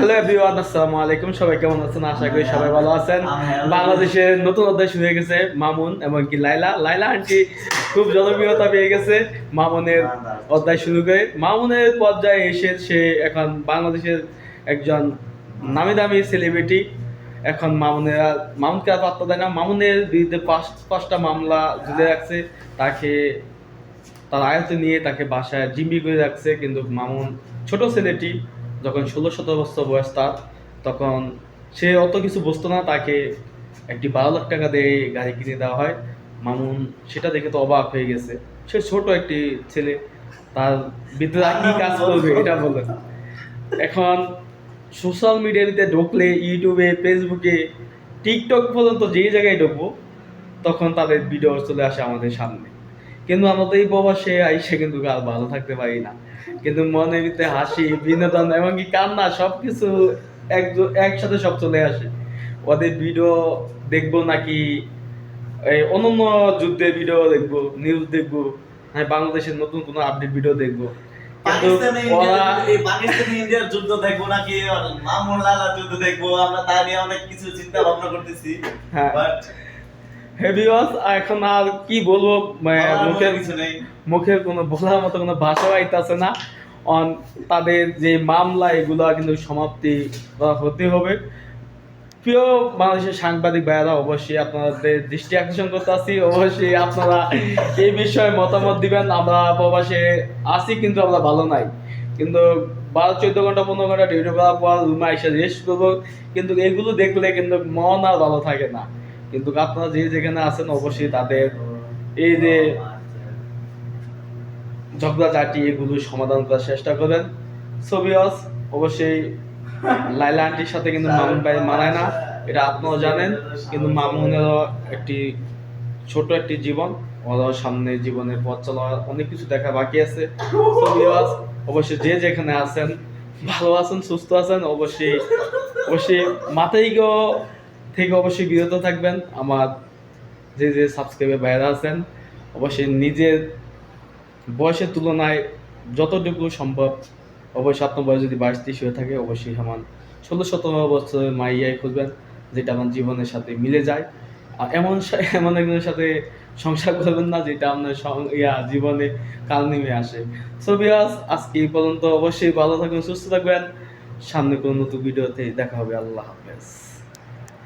Hello everyone আসসালামু আলাইকুম। সবাই কেমন আছেন? আশা করি সবাই ভালো আছেন। বাংলাদেশের নতুন অধ্যায় শুরু হয়ে গেছে মামুন এবং কি লাইলা লাইলা আন্টি খুব জনপ্রিয়তা পেয়ে গেছে মামুনের অধ্যায় শুরু করে। মামুনের পর্যায়ে এসে সে এখন বাংলাদেশের একজন নামি দামি সেলিব্রিটি এখন মামুনের মামুনকে আর পাত্তা দেয় না। মামুনের বিরুদ্ধে পাঁচ পাঁচটা মামলা জুড়ে রাখছে। তাকে তার আয়ত্তে নিয়ে তাকে বাসায় জিম্বি করে রাখছে। কিন্তু মামুন ছোট ছেলেটি যখন ষোলো সতেরো বছর বয়স তার তখন সে অত কিছু বুঝতো না তাকে একটি বারো লাখ টাকা দিয়ে গাড়ি কিনে দেওয়া হয়। মামুন সেটা দেখে তো অবাক হয়ে গেছে। সে ছোট একটি ছেলে তার বিদ্যা কি কাজ করবে এটা বলে। এখন সোশ্যাল মিডিয়াতে ঢুকলে ইউটিউবে ফেসবুকে টিকটক পর্যন্ত যেই জায়গায় ঢুকবো তখন তাদের ভিডিও চলে আসে আমাদের সামনে। কিন্তু আমরা তো এই প্রবাসে আইসে কিন্তু আর ভালো থাকতে পারি না। কিন্তু মনের ভিতরে হাসি বিনোদন এমনকি কান্না সব কিছু এক একসাথে সব চলে আসে। ওদের ভিডিও দেখব নাকি এই অনন্য যুদ্ধের ভিডিও দেখব নিউজ দেখব হ্যাঁ বাংলাদেশের নতুন কোনো আপডেট ভিডিও দেখব। যুদ্ধ দেখব নাকি যুদ্ধ দেখব আমরা তা নিয়ে অনেক কিছু চিন্তা ভাবনা করতেছি। হ্যাঁ। বাট এখন আর কি বলব? মানে মুখের মুখের কোনো বলার মতো কোনো ভাষা আইতাছে না। অন তাদের যে মামলা এগুলো কিন্তু সমাপ্তি হতে হবে। প্রিয় বাংলাদেশের সাংবাদিক ভাইয়েরা অবশ্যই আপনাদের দৃষ্টি আকর্ষণ করতে আসি অবশ্যই আপনারা এই বিষয়ে মতামত দিবেন। আমরা প্রবাসে আসি কিন্তু আমরা ভালো নাই। কিন্তু বারো চোদ্দ ঘণ্টা পনেরো ঘণ্টা ডিউটি করার পর রুমে এসে রেস্ট করব। কিন্তু এগুলো দেখলে কিন্তু মন আর ভালো থাকে না। কিন্তু আপনারা যে যেখানে আছেন অবশ্যই তাদের এই যে ঝগড়াঝাটি এগুলো সমাধান করার চেষ্টা করেন সোবিয়স অবশ্যই লাইলা আন্টির সাথে কিন্তু মামুন ভাই মানায় না, এটা আপনারাও জানেন, কিন্তু মামুনেরও একটি ছোট একটি জীবন, ওরাও সামনে জীবনের পথ চলা অনেক কিছু দেখা বাকি আছে। সোবিয়স অবশ্যই যে যেখানে আছেন, ভালো আছেন, সুস্থ আছেন, অবশ্যই অবশ্যই মাথাইগো থেকে অবশ্যই বিরত থাকবেন। আমার যে যে সাবস্ক্রাইবার বাইরে আছেন, অবশ্যই নিজের বয়সের তুলনায় যতটুকু সম্ভব, অবশ্যই আপনার বয়স যদি বাইশ ত্রিশ হয়ে থাকে, অবশ্যই সমান ষোলো সতেরো বছরের মাইয়াই খুঁজবেন, যেটা আমার জীবনের সাথে মিলে যায়। আর এমন এমন একজনের সাথে সংসার করবেন না, যেটা আপনার ইয়া, জীবনে কাল নেমে আসে। সো বিয়াস আজকে এই পর্যন্ত অবশ্যই ভালো থাকবেন, সুস্থ থাকবেন। সামনে কোনো নতুন ভিডিওতে দেখা হবে। আল্লাহ হাফেজ।